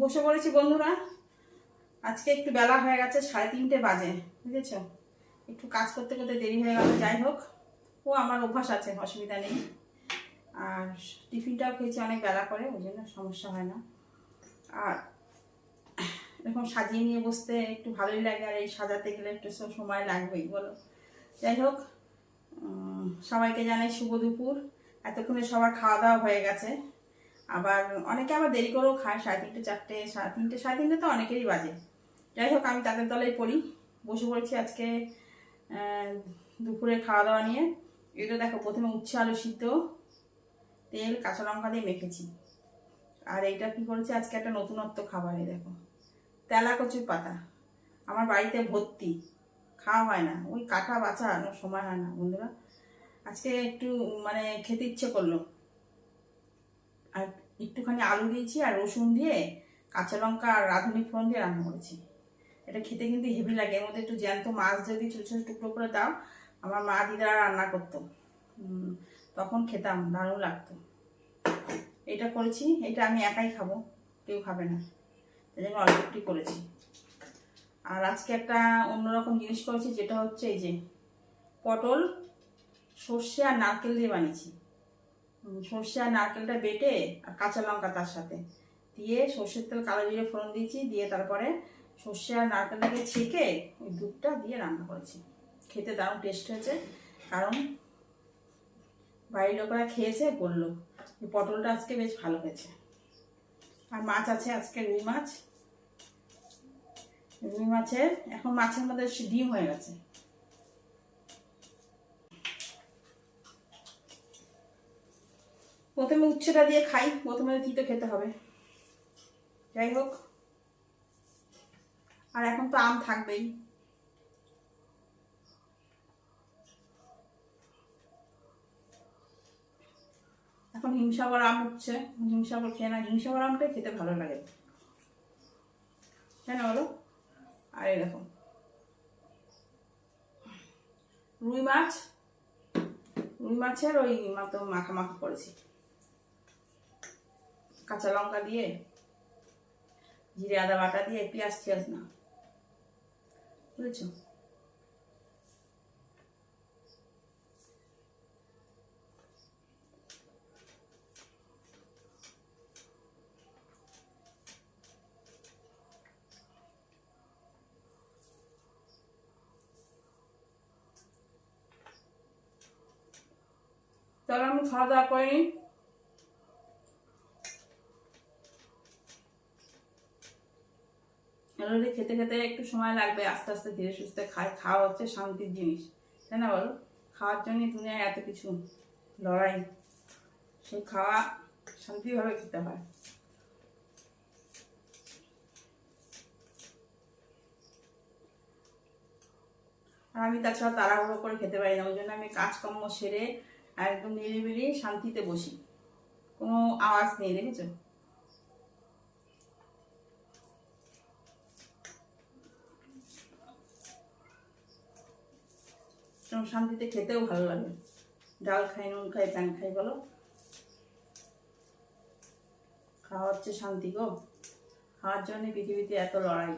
বসে পড়েছি বন্ধুরা। আজকে একটু বেলা হয়ে গেছে, সাড়ে তিনটে বাজে, বুঝেছ? একটু কাজ করতে করতে দেরি হয়ে গেল, যাই হোক। ও আমার অভ্যাস আছে, অসুবিধা নেই। আর টিফিনটাও খেয়েছি অনেক বেলা করে, ওই জন্য সমস্যা হয় না। আর এরকম সাজিয়ে নিয়ে বসতে একটু ভালোই লাগে, আর এই সাজাতে গেলে একটু সময় লাগবেই বলো। যাই হোক সবাইকে জানাই শুভ দুপুর। এতক্ষণে সবার খাওয়া দাওয়া হয়ে গেছে। আবার অনেকে আবার দেরি করেও খায়, সাড়ে তিনটে, চারটে, সাড়ে তিনটে সাড়ে তিনটে তো অনেকেরই বাজে। যাই হোক, আমি তাদের দলেই পড়ি। বসে পড়েছি আজকে দুপুরে খাওয়া দাওয়া নিয়ে এটা দেখো, প্রথমে উচ্ছে, আলু সিদ্ধ, তেল, কাঁচা লঙ্কা দিয়ে মেখেছি। আর এইটা কি করেছি? আজকে একটা নতুনত্ব খাবার দেখো। তেলা কচুর পাতা। আমার বাড়িতে ভর্তি। খাওয়া হয় না। ওই কাটা বাছা সময় হয় না, বন্ধুরা। আজকে একটু মানে খেতে ইচ্ছে করল। একটুখানি আলু দিয়েছি আর রসুন দিয়ে কাঁচা লঙ্কা আর রাঁধুনি ফোড়ন দিয়ে রান্না করেছি। এটা খেতে কিন্তু হেভি লাগে। এর মধ্যে একটু জ্যান্ত মাছ যদি ছোটো ছোটো টুকরো করে দাও, আমার মা দিদারা রান্না করতো। তখন খেতাম, দারুণ লাগতো। এটা করেছি, এটা আমি একাই খাব, কেউ খাবে না। এই জন্য অল্প একটু করেছি। আর আজকে একটা অন্যরকম জিনিস করেছি, যেটা হচ্ছে এই যে পটল, সর্ষে আর নারকেল দিয়ে বানিয়েছি। সর্ষে আর নারকেলটা বেটে আর কাঁচা লঙ্কা তার সাথে। দিয়ে সর্ষের তেল কালো জিরে ফোড়ন দিয়েছি, দিয়ে তারপরে সর্ষে আর নারকেলটাকে ছেঁকে ওই দুধটা দিয়ে রান্না করেছি। খেতে দারুণ টেস্ট হয়েছে, কারণ বাড়ির লোকেরা খেয়েছে, বলল পটলটা আজকে বেশ ভালো হয়েছে। আর মাছ আছে আজকে রুই মাছ। রুই মাছের, এখন মাছের মধ্যে ডিম হয়ে গেছে। প্রথমে উচ্ছেটা দিয়ে খাই, প্রথমে তিতো খেতে হবে। যাই হোক। আর এখন তো আম থাকবেই। এখন হিমসাগর আম উঠছে। হিমসাগর খেয়ে না হিমসাগর আমটাই খেতে ভালো লাগে। তাই না বলো? আর দেখো। রুই মাছ। রুই মাছের ওই মাখা মাখা করেছি। কাঁচা লঙ্কা দিয়ে, জিরে আদা বাটা দিয়ে পেঁয়াজ টিয়াজ না। বুঝেছ? তাহলে আমি খাওয়া দাওয়া করিনি অলরেডি খেতে খেতে একটু সময় লাগবে, আস্তে আস্তে ধীরে সুস্থে খাই। খাওয়া হচ্ছে শান্তির জিনিস, তাই না বলো? খাওয়ার জন্যই দুনিয়ায় এত কিছু লড়াই। সেই খাওয়া শান্তিভাবে খেতে হয়। আর আমি তাছাড়া তাড়াহুড়ো করে খেতে পারি না, ওই জন্য আমি কাজকর্ম সেরে একদম নিরিবিলি শান্তিতে বসি। কোনো আওয়াজ নেই, দেখেছ? শান্তিতে খেতেও ভালো লাগে। ডাল খাই, নুন খাই, প্যান খাই, বলো। খাওয়া হচ্ছে শান্তি গো। খাওয়ার জন্য পৃথিবীতে এত লড়াই।